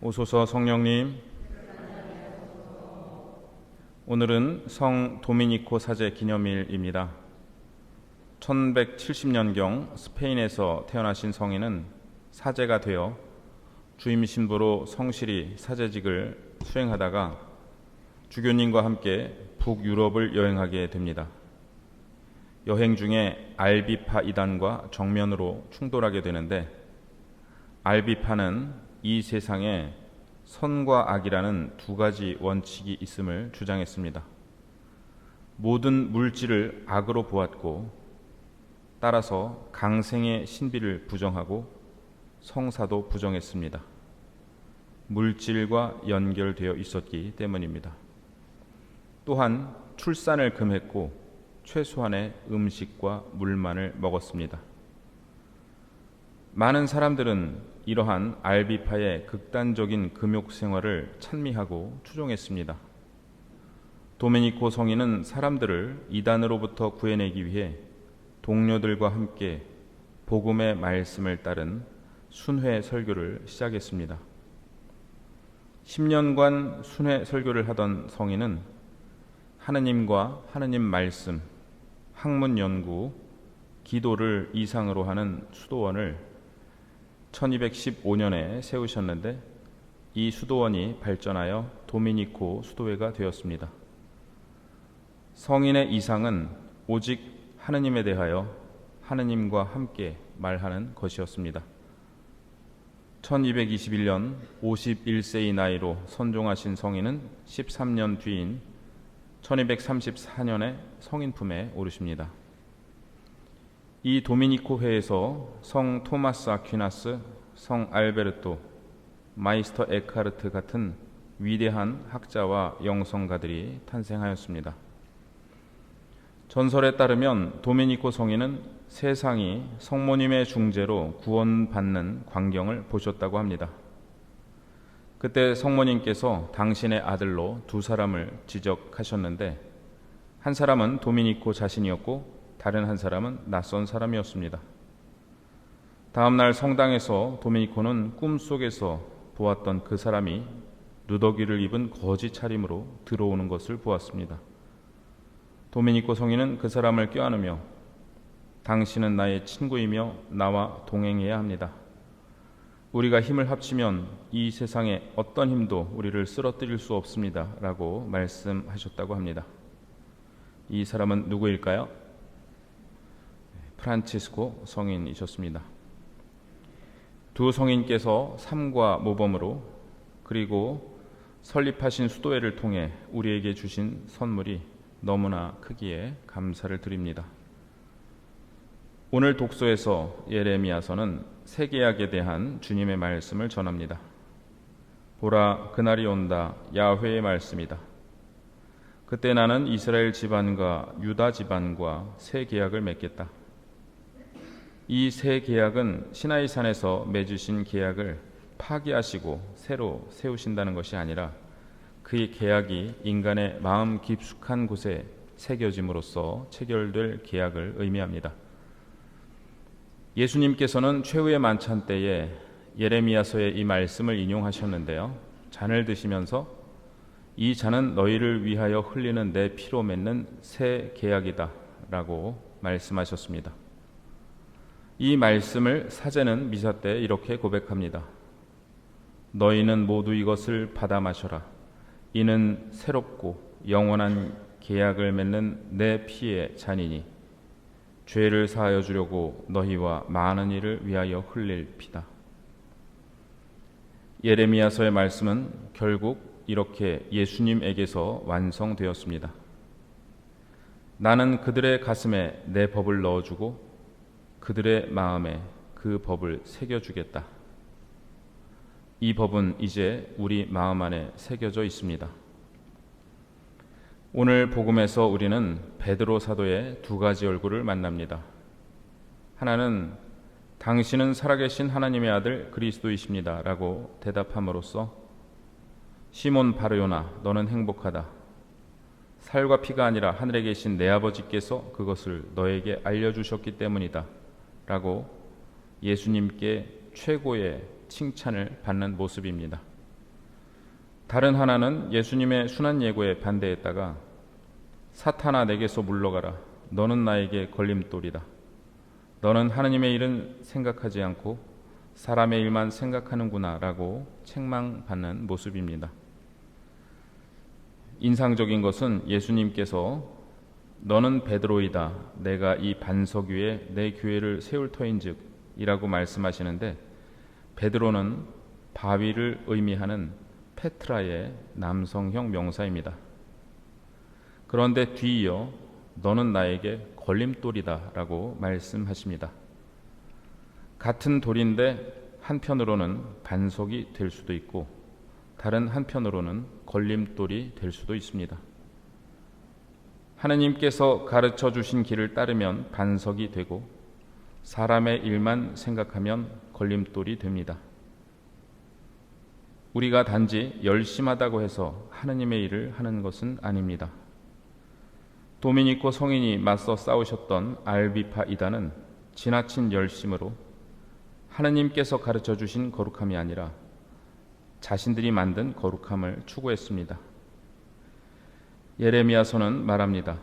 오소서 성령님. 오늘은 성 도미니코 사제 기념일입니다. 1170년경 스페인에서 태어나신 성인은 사제가 되어 주임 신부로 성실히 사제직을 수행하다가 주교님과 함께 북유럽을 여행하게 됩니다. 여행 중에 알비파 이단과 정면으로 충돌하게 되는데 알비파는 이 세상에 선과 악이라는 두 가지 원칙이 있음을 주장했습니다. 모든 물질을 악으로 보았고 따라서 강생의 신비를 부정하고 성사도 부정했습니다. 물질과 연결되어 있었기 때문입니다. 또한 출산을 금했고 최소한의 음식과 물만을 먹었습니다. 많은 사람들은 이러한 알비파의 극단적인 금욕 생활을 찬미하고 추종했습니다. 도메니코 성인은 사람들을 이단으로부터 구해내기 위해 동료들과 함께 복음의 말씀을 따른 순회 설교를 시작했습니다. 10년간 순회 설교를 하던 성인은 하느님과 하느님 말씀, 학문 연구, 기도를 이상으로 하는 수도원을 1215년에 세우셨는데 이 수도원이 발전하여 도미니코 수도회가 되었습니다. 성인의 이상은 오직 하느님에 대하여 하느님과 함께 말하는 것이었습니다. 1221년 51세의 나이로 선종하신 성인은 13년 뒤인 1234년에 성인품에 오르십니다. 이 도미니코 회에서 성 토마스 아퀴나스, 성 알베르토, 마이스터 에카르트 같은 위대한 학자와 영성가들이 탄생하였습니다. 전설에 따르면 도미니코 성인은 세상이 성모님의 중재로 구원받는 광경을 보셨다고 합니다. 그때 성모님께서 당신의 아들로 두 사람을 지적하셨는데 한 사람은 도미니코 자신이었고 다른 한 사람은 낯선 사람이었습니다. 다음 날 성당에서 도미니코는 꿈속에서 보았던 그 사람이 누더기를 입은 거지 차림으로 들어오는 것을 보았습니다. 도미니코 성인은 그 사람을 껴안으며 당신은 나의 친구이며 나와 동행해야 합니다. 우리가 힘을 합치면 이 세상에 어떤 힘도 우리를 쓰러뜨릴 수 없습니다. 라고 말씀하셨다고 합니다. 이 사람은 누구일까요? 프란치스코 성인이셨습니다. 두 성인께서 삶과 모범으로 그리고 설립하신 수도회를 통해 우리에게 주신 선물이 너무나 크기에 감사를 드립니다. 오늘 독서에서 예레미야서는 세계약에 대한 주님의 말씀을 전합니다. 보라 그날이 온다 야훼의 말씀이다. 그때 나는 이스라엘 집안과 유다 집안과 새 계약을 맺겠다. 이 새 계약은 시나이 산에서 맺으신 계약을 파기하시고 새로 세우신다는 것이 아니라 그의 계약이 인간의 마음 깊숙한 곳에 새겨짐으로써 체결될 계약을 의미합니다. 예수님께서는 최후의 만찬 때에 예레미야서의 이 말씀을 인용하셨는데요. 잔을 드시면서 이 잔은 너희를 위하여 흘리는 내 피로 맺는 새 계약이다라고 말씀하셨습니다. 이 말씀을 사제는 미사 때 이렇게 고백합니다. 너희는 모두 이것을 받아 마셔라. 이는 새롭고 영원한 계약을 맺는 내 피의 잔이니 죄를 사하여 주려고 너희와 많은 이를 위하여 흘릴 피다. 예레미야서의 말씀은 결국 이렇게 예수님에게서 완성되었습니다. 나는 그들의 가슴에 내 법을 넣어주고 그들의 마음에 그 법을 새겨주겠다. 이 법은 이제 우리 마음 안에 새겨져 있습니다. 오늘 복음에서 우리는 베드로 사도의 두 가지 얼굴을 만납니다. 하나는 당신은 살아계신 하나님의 아들 그리스도이십니다. 라고 대답함으로써 시몬 바르요나 너는 행복하다. 살과 피가 아니라 하늘에 계신 내 아버지께서 그것을 너에게 알려주셨기 때문이다. 라고 예수님께 최고의 칭찬을 받는 모습입니다. 다른 하나는 예수님의 순한 예고에 반대했다가 사탄아 내게서 물러가라. 너는 나에게 걸림돌이다. 너는 하느님의 일은 생각하지 않고 사람의 일만 생각하는구나 라고 책망받는 모습입니다. 인상적인 것은 예수님께서 너는 베드로이다. 내가 이 반석 위에 내 교회를 세울 터인즉이라고 말씀하시는데 베드로는 바위를 의미하는 페트라의 남성형 명사입니다. 그런데 뒤이어 너는 나에게 걸림돌이다라고 말씀하십니다. 같은 돌인데 한편으로는 반석이 될 수도 있고 다른 한편으로는 걸림돌이 될 수도 있습니다. 하느님께서 가르쳐 주신 길을 따르면 반석이 되고 사람의 일만 생각하면 걸림돌이 됩니다. 우리가 단지 열심하다고 해서 하느님의 일을 하는 것은 아닙니다. 도미니코 성인이 맞서 싸우셨던 알비파 이단은 지나친 열심으로 하느님께서 가르쳐 주신 거룩함이 아니라 자신들이 만든 거룩함을 추구했습니다. 예레미야서는 말합니다.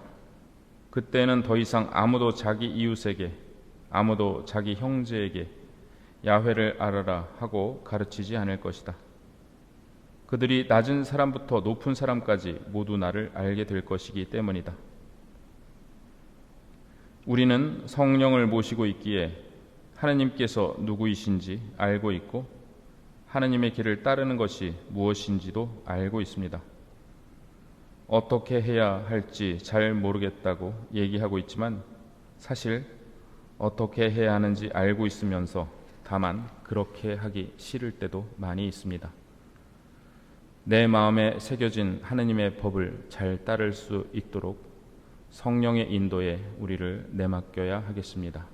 그때는 더 이상 아무도 자기 이웃에게 아무도 자기 형제에게 야훼를 알아라 하고 가르치지 않을 것이다. 그들이 낮은 사람부터 높은 사람까지 모두 나를 알게 될 것이기 때문이다. 우리는 성령을 모시고 있기에 하느님께서 누구이신지 알고 있고 하느님의 길을 따르는 것이 무엇인지도 알고 있습니다. 어떻게 해야 할지 잘 모르겠다고 얘기하고 있지만 사실 어떻게 해야 하는지 알고 있으면서 다만 그렇게 하기 싫을 때도 많이 있습니다. 내 마음에 새겨진 하느님의 법을 잘 따를 수 있도록 성령의 인도에 우리를 내맡겨야 하겠습니다.